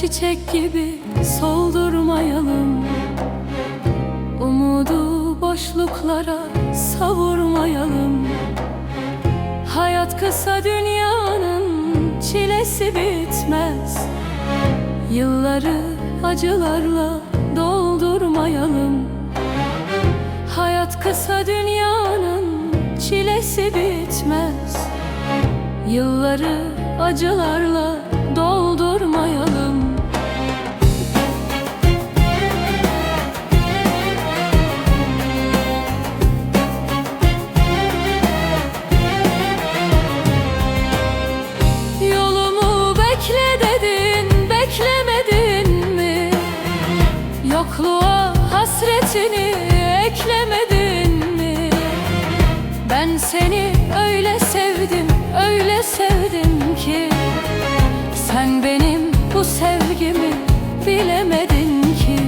Çiçek gibi soldurmayalım. Umudu boşluklara savurmayalım. Hayat kısa dünyanın çilesi bitmez. Yılları acılarla doldurmayalım. Hayat kısa dünyanın çilesi bitmez. Yılları acılarla doldurmayalım Yokluğa hasretini eklemedin mi? Ben seni öyle sevdim, öyle sevdim ki Sen benim bu sevgimi bilemedin ki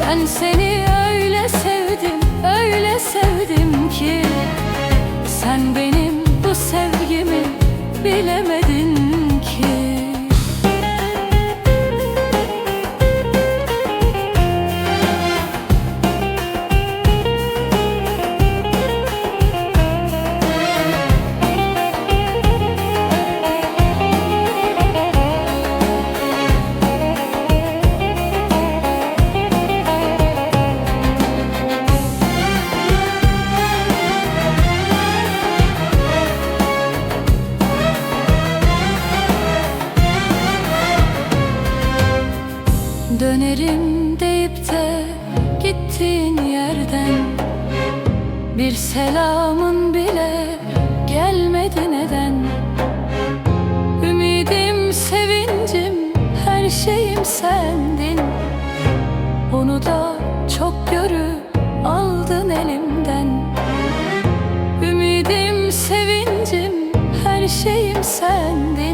Ben seni öyle sevdim, öyle sevdim ki Sen benim bu sevgimi bilemedin Dönerim deyip de gittiğin yerden Bir selamın bile gelmedi neden? Ümidim, sevincim, her şeyim sendin. Onu da çok görüp aldın elimden. Ümidim, sevincim, her şeyim sendin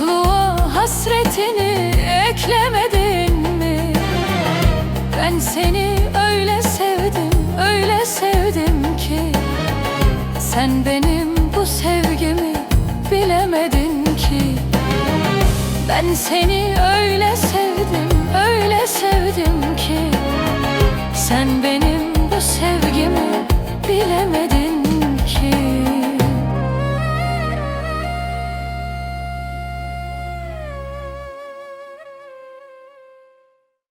Yokluğa hasretini eklemedin mi? Ben seni öyle sevdim, öyle sevdim ki. Sen benim bu sevgimi bilemedin ki. Ben seni öyle sevdim, öyle sevdim ki.